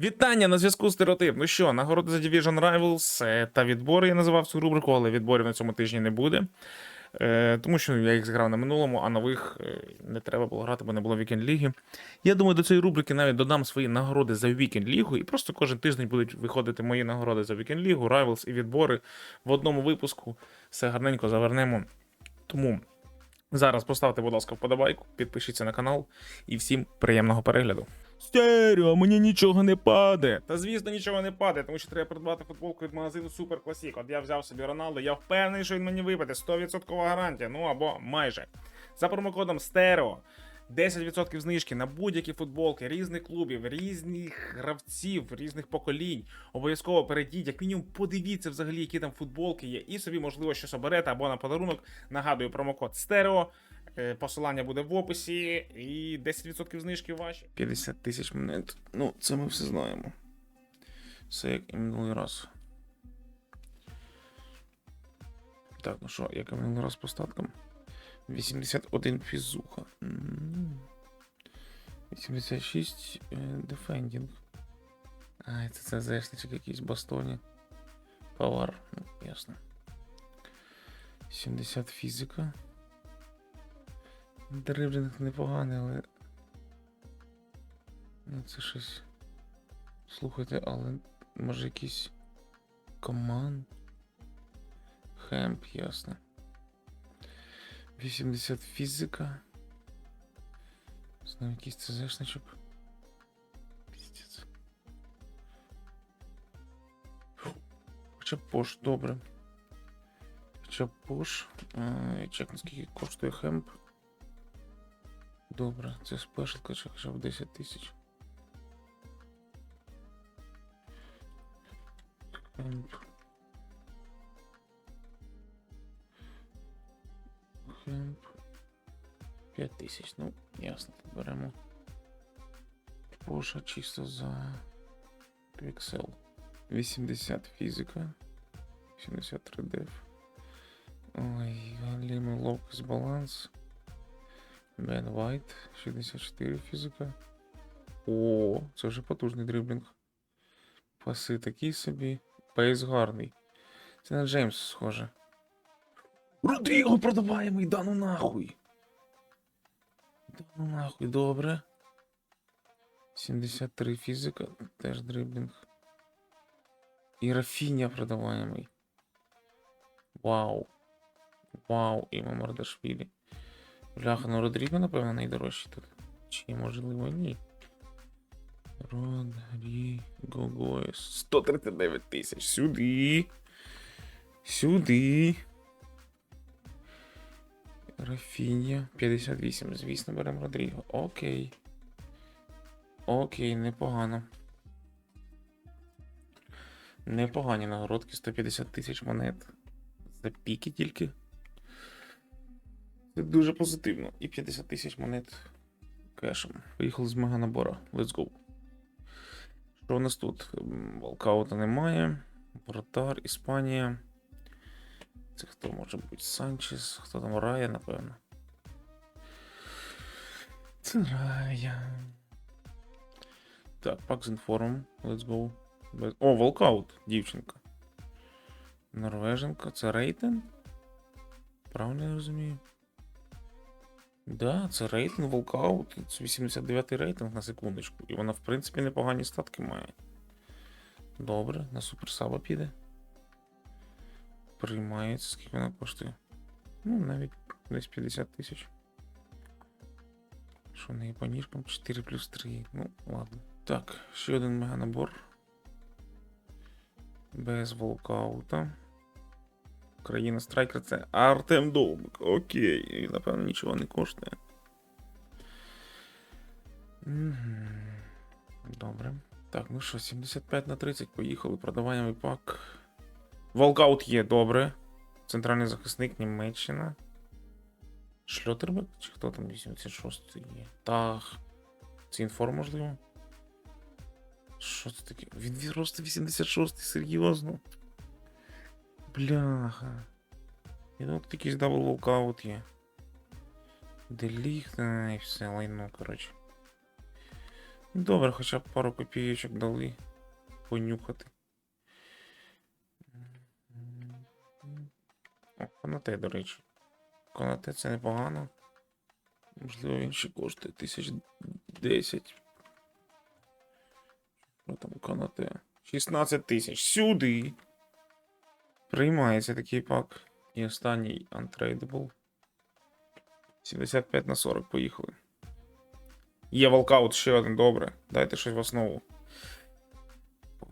Вітання на зв'язку стереотип. Ну що, нагороди за Division Rivals е, та відбори я називав цю рубрику, але відборів на цьому тижні не буде. Е, тому що я їх зіграв на минулому, а нових е, не треба було грати, бо не було вікенд ліги. Я думаю, до цієї рубрики навіть додам свої нагороди за вікенд лігу, і просто кожен тиждень будуть виходити мої нагороди за вікенд лігу, Rivals і відбори в одному випуску. Все гарненько завернемо. Тому зараз поставте, будь ласка, вподобайку, підпишіться на канал і всім приємного перегляду. Стерео, мені нічого не паде. Та звісно, нічого не паде, тому що треба придбати футболку від магазину Super Classic. От я взяв собі Роналду, я впевнений, що він мені випаде. 100% гарантія, ну або майже. За промокодом Стерео. 10% знижки на будь-які футболки різних клубів, різних гравців, різних поколінь. Обов'язково перейдіть, як мінімум, подивіться взагалі, які там футболки є, і собі, можливо, щось оберете або на подарунок. Нагадую, промокод Стерео. Е, Посилання буде в описі, і 10% знижки ваші. 50 тисяч монет. Ну, це ми все знаємо. Все як і минулий раз. Так, ну що, як і минулий раз по статкам? 81 фізуха. 86 е, дефендінг. Ай, це зешничок якийсь бастоні. Павар, ну, ясно. 70 фізика. Дриблінг непоганий, але. Ну, це щось. Слухайте, але може якийсь команд. Хемп, ясно. 80 фізика. Знову якийсь ЦЗшничок. Піздець. Хоча пош, добре. Хоча пош. Е, Чекну, скільки коштує хемп. Добре, це спешалка, чи хоча б 10 тисяч. Хемп. 5 тисяч, ну, ясно, беремо. Поша чисто за піксел. 80 фізика. 73 деф. Ой, галімий ловкость баланс. Бен Вайт, 64 фізика. О, це вже потужний дриблінг. Паси такі собі. Пейс гарний. Це на Джеймс схоже. Родріго продаваємий, да ну нахуй. Ну нахуй, добре. 73 фізика, теж дриблінг. І Рафіня продаваємий. Вау. Вау, і Мамардашвілі. Бляха, ну Родріго, напевно, найдорожчий тут. Чи можливо ні. Родріго Гоєс. 139 тисяч. Сюди. Сюди. Рафінія. 58. Звісно, беремо Родріго. Окей. Окей, непогано. Непогані нагородки, 150 тисяч монет. За піки тільки. Це дуже позитивно. І 50 тисяч монет кешем. Поїхали з меганабора. Let's go. Що у нас тут? Волкаута немає. Вратар, Іспанія. Це хто може бути? Санчес, хто там Рая, напевно. Це Рая. Так, з інформом. Let's go. О, Волкаут, дівчинка. Норвеженка. Це рейтинг? Правильно я розумію? Да, це рейтинг Волкаут. Це 89 рейтинг на секундочку. І вона, в принципі, непогані статки має. Добре, на суперсаба піде. Приймається, скільки вона коштує. Ну, навіть десь 50 тисяч. Що в неї по ніжкам 4 плюс 3. Ну, ладно. Так, ще один меганабор. Без волкаута. Країна страйкер це Артем Довбик. Окей. І, напевно, нічого не коштує. Добре. Так, ну що, 75 на 30 поїхали. Продаваємо пак. Волкаут є, добре. Центральний захисник Німеччина. Шльотербек? Чи хто там 86 є? Так. Це інформ, можливо. Що це таке? Він просто 86-й, серйозно. Бляха. Думав, тут якийсь дабл волкаут є. Деліхт, і все лайно, коротше. Добре, хоча б пару копійочок дали понюхати. Конате, до речі. Конате це непогано. Можливо, він ще коштує тисяч десять. Що там канате? 16 тисяч. Сюди. Приймається такий пак. І останній untradeable. 75 на 40, поїхали. Є волкаут ще один, добре. Дайте щось в основу.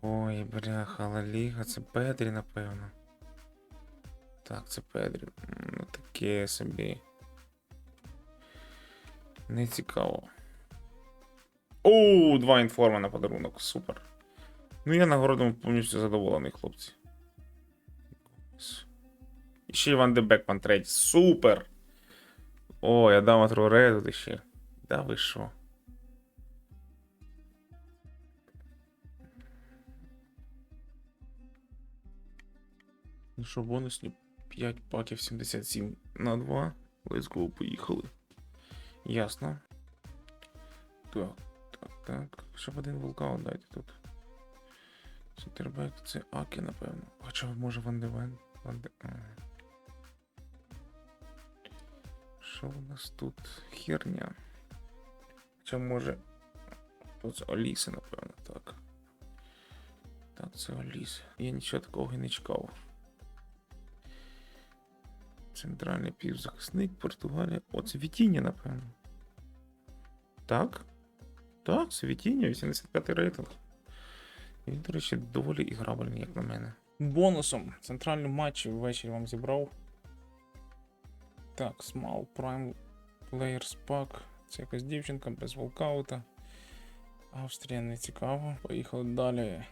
Ой, бляха, Ліга, це Педрі, напевно. Так, це Педрі. Ну таке собі. Не цікаво. Оу, два інформа на подарунок. Супер. Ну я нагородом повністю задоволений, хлопці. І ще Іван Дебекман третій. Супер! О, я дам Атруре тут ще. Да ви що? Ну що, бонусні 5 паків 77 на 2. Let's go, поїхали. Ясно. Так, так, так. Щоб один вулкаун дайте тут. Центрбек це Аки, напевно. Хоча може Ван де Вен. Ван де... Що у нас тут? Херня. Хоча може. Тут це Аліса, напевно, так. Так, це Аліса. Я нічого такого і не чекав. Центральний півзахисник, Португалія. О, це Вітіння, напевно. Так? Так, це Вітіння, 85 рейтинг. Він, до речі, доволі іграбельний, як на мене. Бонусом. Центральний матч ввечері вам зібрав. Так, Small Prime Players Pack. Це якась дівчинка без волкаута. Австрія не цікаво. Поїхали далі.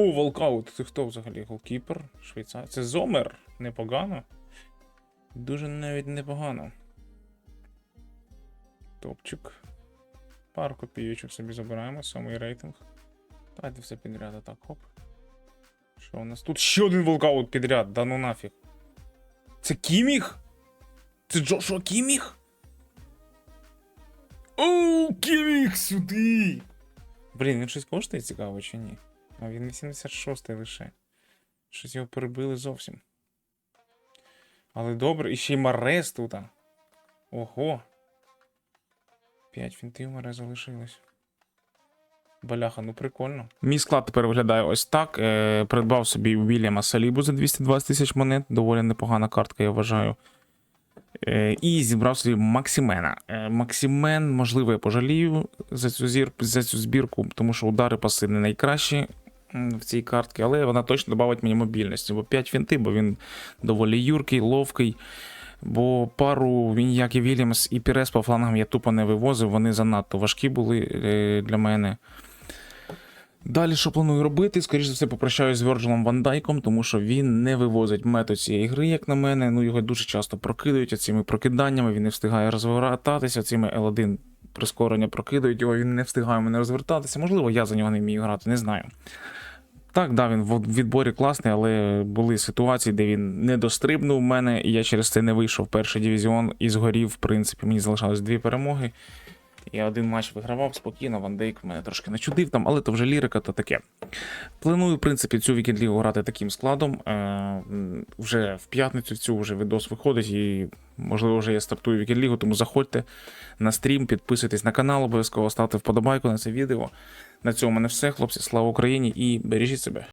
О, волкаут. Це хто взагалі? Голкіпер? Швейцар. Це Зомер. Непогано. Дуже навіть непогано. Топчик. Пару копійочок собі забираємо, сьомий рейтинг. Давайте все підряд, а так, хоп. Що у нас тут? Ще один волкаут підряд, да ну нафіг. Це Кіміх? Це Джошуа Кіміх? Оу, Кіміх сюди! Блін, він щось коштує цікаво чи ні? А він 86-й лише. Щось його перебили зовсім. Але добре, і ще й Марес тут. Ого. 5 фінтів Маре залишилось. Баляха, ну прикольно. Мій склад тепер виглядає ось так. Е, придбав собі Вільяма Салібу за 220 тисяч монет. Доволі непогана картка, я вважаю. Е, і зібрав собі Максимена. Е, Максимен, можливо, я пожалію за цю, зір, за цю збірку, тому що удари паси не найкращі в цій картці, але вона точно додавить мені мобільності. Бо 5 фінти, бо він доволі юркий, ловкий. Бо пару він, як і Вільямс, і Пірес по флангам я тупо не вивозив, вони занадто важкі були е, для мене. Далі, що планую робити? Скоріше за все, попрощаюсь з Вірджилом Ван Дайком, тому що він не вивозить метод цієї гри, як на мене. Ну, його дуже часто прокидають цими прокиданнями, він не встигає розвертатися, цими L1 прискорення прокидають його, він не встигає мене розвертатися. Можливо, я за нього не вмію грати, не знаю. Так, да, він в відборі класний, але були ситуації, де він не дострибнув мене, і я через це не вийшов перший дивізіон і згорів. В принципі, мені залишалось дві перемоги. Я один матч вигравав спокійно, Ван Дейк мене трошки начудив там, але то вже лірика, то таке. Планую, в принципі, цю вікенд-лігу грати таким складом. Е, вже в п'ятницю цю вже відос виходить, і можливо вже я стартую вікенд-лігу, тому заходьте на стрім, підписуйтесь на канал, обов'язково ставте вподобайку на це відео. На цьому мене все, хлопці. Слава Україні і бережіть себе.